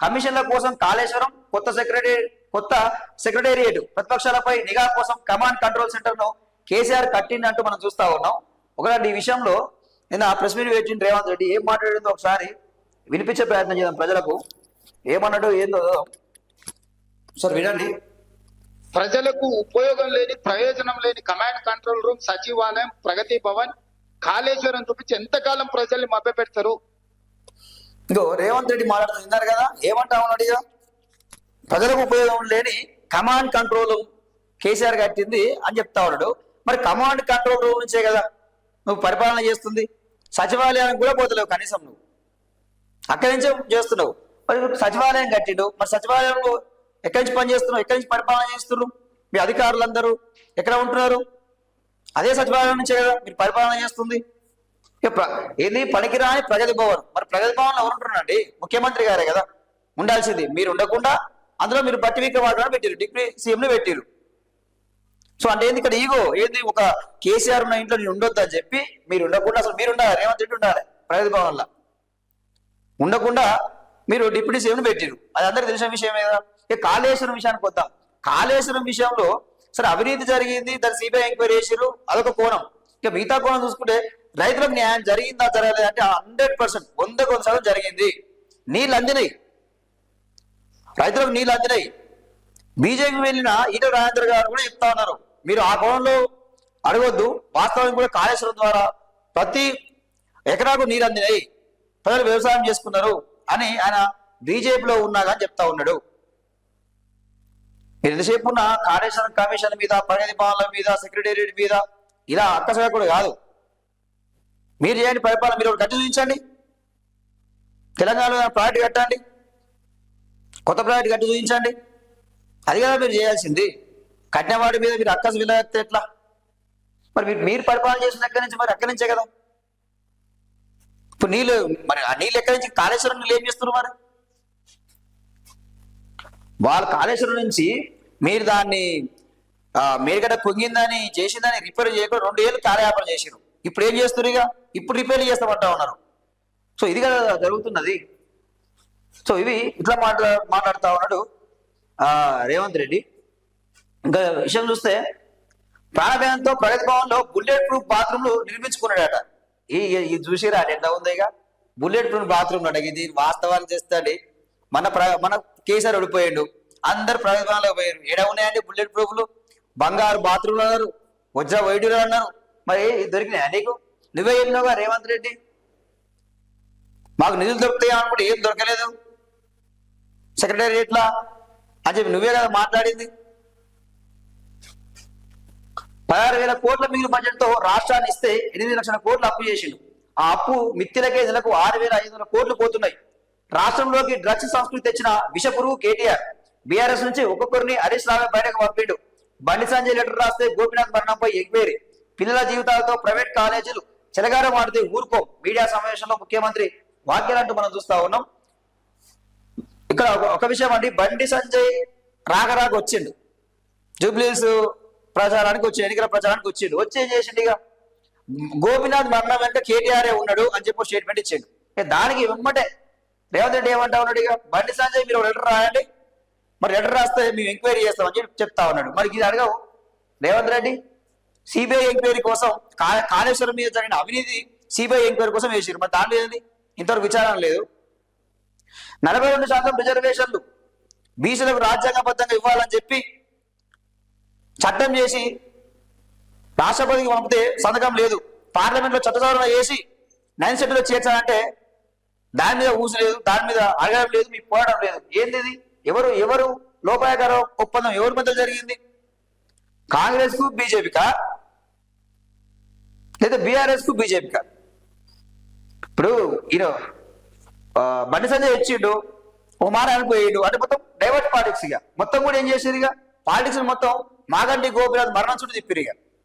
కమిషన్ల కోసం కాళేశ్వరం కొత్త సెక్రటరీ కొత్త సెక్రటేరియట్ ప్రతిపక్షాలపై నిఘా కోసం కమాండ్ కంట్రోల్ సెంటర్ను కేసీఆర్ కట్టిందంటూ మనం చూస్తా ఉన్నాం. ఒకటి ఈ విషయంలో నిన్న ప్రెస్ మీట్ పెట్టిన రేవంత్ రెడ్డి ఏం మాట్లాడిందో ఒకసారి వినిపించే ప్రయత్నం చేద్దాం ప్రజలకు. ఏమన్నాడు ఏందో సార్ వినండి. ప్రజలకు ఉపయోగం లేని ప్రయోజనం లేని కమాండ్ కంట్రోల్ రూమ్ సచివాలయం ప్రగతి భవన్ కాళేశ్వరం చూపించి ఎంతకాలం ప్రజల్ని మభ్య పెడతారు ఇంకో రేవంత్ రెడ్డి మాట్లాడుతూ విన్నారు కదా ఏమంటా ఉన్నాడు ఇక ప్రజలకు ఉపయోగం లేని కమాండ్ కంట్రోల్ కేసీఆర్ కట్టింది అని చెప్తా ఉన్నాడు. మరి కమాండ్ కంట్రోల్ రూమ్ నుంచే కదా నువ్వు పరిపాలన చేస్తుంది? సచివాలయానికి కూడా పోతలేవు కనీసం నువ్వు. అక్కడి నుంచే చేస్తున్నావు. మరి సచివాలయం కట్టిండు. మరి సచివాలయంలో ఎక్కడి నుంచి పని చేస్తున్నావు? ఎక్కడి నుంచి పరిపాలన చేస్తున్నారు మీ అధికారులందరూ ఎక్కడ ఉంటున్నారు? అదే సచివాలయం నుంచే కదా మీరు పరిపాలన చేస్తుంది? ఏంది పనికిరాని ప్రగతి భవన్. మరి ప్రగతి భవన్ ఎవరు ఉంటున్నారండి ముఖ్యమంత్రి గారే కదా. ఉండాల్సింది. మీరు ఉండకుండా అందులో మీరు బట్టి విక్రమార్కను పెట్టారు డిగ్రీ సీఎం ని పెట్టారు సో అంటే ఏంది ఇక్కడ ఈగో? ఏంది ఒక కేసీఆర్ ఉన్న ఇంట్లో నేను ఉండొద్దు అని చెప్పి మీరు ఉండకుండా అసలు మీరు ఉండాలి? రేవంత్ రెడ్డి ఉండాలి ప్రగతి భవన్లో? ఉండకుండా మీరు డిప్యూటీ సీఎం పెట్టారు అది అందరికి తెలిసిన విషయమే కదా ఇక కాళేశ్వరం విషయానికి వద్దాం. కాళేశ్వరం విషయంలో సరే అవినీతి జరిగింది దాన్ని సిబిఐ ఎంక్వైరీ చేసారు అదొక కోణం. ఇక మిగతా కోణం చూసుకుంటే రైతులకు న్యాయం జరిగిందా జరగలేదు అంటే హండ్రెడ్ పర్సెంట్ వంద కొంత జరిగింది. నీళ్ళు అందినాయి. రైతులకు నీళ్ళు అందినాయి. బీజేపీ వెళ్ళిన ఈటల రాజేంద్ర గారు కూడా చెప్తా ఉన్నారు. మీరు ఆ కోణంలో అడగొద్దు. వాస్తవం కూడా కాళేశ్వరం ద్వారా ప్రతి ఎకరాకు నీరు అందినాయి. ప్రజలు వ్యవసాయం చేసుకున్నారు అని ఆయన బీజేపీలో ఉన్నా కానీ చెప్తా ఉన్నాడు. మీరు ఎంతసేపు ఉన్న కాళేశ్వరం కమిషన్ మీద ప్రగతి భవన్ల మీద సెక్రటేరియట్ మీద ఇలా అక్కసగా కూడా కాదు. మీరు చేయండి పరిపాలన మీరు ఒకటి కట్టి చూపించండి. తెలంగాణలో ప్రాజెక్ట్ కట్టండి. కొత్త ప్రాజెక్ట్ కట్టి చూపించండి. అది కదా మీరు చేయాల్సింది. కట్టినవాడి మీద మీరు అక్కసు విలగత్తే ఎట్లా? మరి మీరు మీరు పరిపాలన చేసిన దగ్గర నుంచి మరి అక్కడి నుంచే కదా? ఇప్పుడు నీళ్ళు మరి ఆ నీళ్ళు ఎక్కడి నుంచి? కాళేశ్వరం నీళ్ళు ఏం చేస్తున్నారు మరి? వాళ్ళ కాళేశ్వరం నుంచి మీరు దాన్ని మీరు మేడిగడ్డ పొంగిందని చేసిందని రిపేర్ చేయకుండా రెండు ఏళ్ళు కాలయాపన చేసారు ఇప్పుడు ఏం చేస్తున్నారు ఇక ఇప్పుడు రిపేర్ చేస్తామంటా ఉన్నారు. సో ఇది కదా జరుగుతున్నది. సో ఇవి ఇట్లా మాట్లా మాట్లాడుతూ ఉన్నాడు రేవంత్ రెడ్డి. ఇంకా విషయం చూస్తే ప్రాణభయంతో ప్రగతి భవన్లో బుల్లెట్ ప్రూఫ్ బాత్రూమ్లు నిర్మించుకున్నాడట. ఈ ఇది చూసిరా అది ఎట్లా ఉంది ఇక? బుల్లెట్ ప్రూఫ్ బాత్రూమ్ అట ఇది వాస్తవాన్ని చేస్తాడు. మన ప్ర మన కేసీఆర్ ఓడిపోయాడు అందరు ప్రగతి భవన్లో పోయారు ఎడ ఉన్నాయండి బుల్లెట్ ప్రూఫ్లు? బంగారు బాత్రూమ్లు అన్నారు వజ్ర వైద్యులు అన్నారు. మరి ఇది దొరికినాయా నీకు? నువ్వే ఎన్నోగా రేవంత్ రెడ్డి? మాకు నిధులు దొరుకుతాయా అనుకుంటే ఏం దొరకలేదు. సెక్రటేరియట్లా? అని చెప్పి నువ్వే కదా మాట్లాడింది. పదహారు వేల కోట్ల మిగిలిన బడ్జెట్తో రాష్ట్రాన్ని ఇస్తే ఎనిమిది లక్షల కోట్లు అప్పు చేసిండు. ఆ అప్పు మిత్తిలకే నెలకు ఆరు వేల ఐదు వందల కోట్లు పోతున్నాయి. రాష్ట్రంలోకి డ్రగ్స్ సంస్కృతి తెచ్చిన విషపురుగు కేటీఆర్ బీఆర్ఎస్ నుంచి ఒక్కొక్కరిని హరీష్ రావు బయటకు పంపిండు. బండి సంజయ్ లెటర్ రాస్తే గోపీనాథ్ మరణంపై ఎగ్వేరి. పిల్లల జీవితాలతో ప్రైవేట్ కాలేజీలు చెలగారం ఆడితే ఊరుకో. మీడియా సమావేశంలో ముఖ్యమంత్రి వాక్యాలంటూ మనం చూస్తా ఉన్నాం. ఇక్కడ ఒక- ఒక విషయం అండి. బండి సంజయ్ రాగరాగ వచ్చిండు. జూబ్లీస్ ప్రచారానికి వచ్చి ఎన్నికల ప్రచారానికి వచ్చిండు. వచ్చి ఏం చేసిండు ఇక? గోపినాథ్ మరణం వెంట కేటీఆర్ ఉన్నాడు అని చెప్పి స్టేట్మెంట్ ఇచ్చిండు. దానికి వెంబటే రేవంత్ రెడ్డి ఏమంటా ఉన్నాడు ఇక? బండి సంజయ్ మీరు లెటర్ రాయండి. మరి లెటర్ రాస్తే మేము ఎంక్వైరీ చేస్తామని చెప్పి చెప్తా ఉన్నాడు. మరి ఇది అడగవు. రేవంత్ రెడ్డి సిబిఐ ఎంక్వైరీ కోసం కా- కాళేశ్వరం మీద జరిగిన అవినీతి సిబిఐ ఎంక్వైరీ కోసం వేసారు మరి దాంట్లో ఏంది? ఇంతవరకు విచారణ లేదు. నలభై రెండు శాతం రిజర్వేషన్లు బీసీలకు రాజ్యాంగబద్ధంగా ఇవ్వాలని చెప్పి చట్టం చేసి రాష్ట్రపతికి పంపితే సంతకం లేదు. పార్లమెంట్లో చట్ట చేసి నైన్ సెట్లో చేర్చాలంటే దాని మీద ఊసు లేదు దాని మీద అడగడం లేదు మీకు పోవడం లేదు. ఏంది ఎవరు ఎవరు లోపాయకర ఒప్పందం ఎవరి మధ్య జరిగింది? కాంగ్రెస్కు బీజేపీకా? లేదా బీఆర్ఎస్కు కాదు ఇప్పుడు ఈరో బండి సంజయ్ వచ్చిండు ఓ మాట పోయిండు అంటే మొత్తం డైవర్ట్ పాలిటిక్స్ ఇక. మొత్తం కూడా ఏం చేసేది ఇక? పాలిటిక్స్ మొత్తం మాగంటి గోపినాథ్ మరణం చుట్టూ తిప్పిరు ఇక.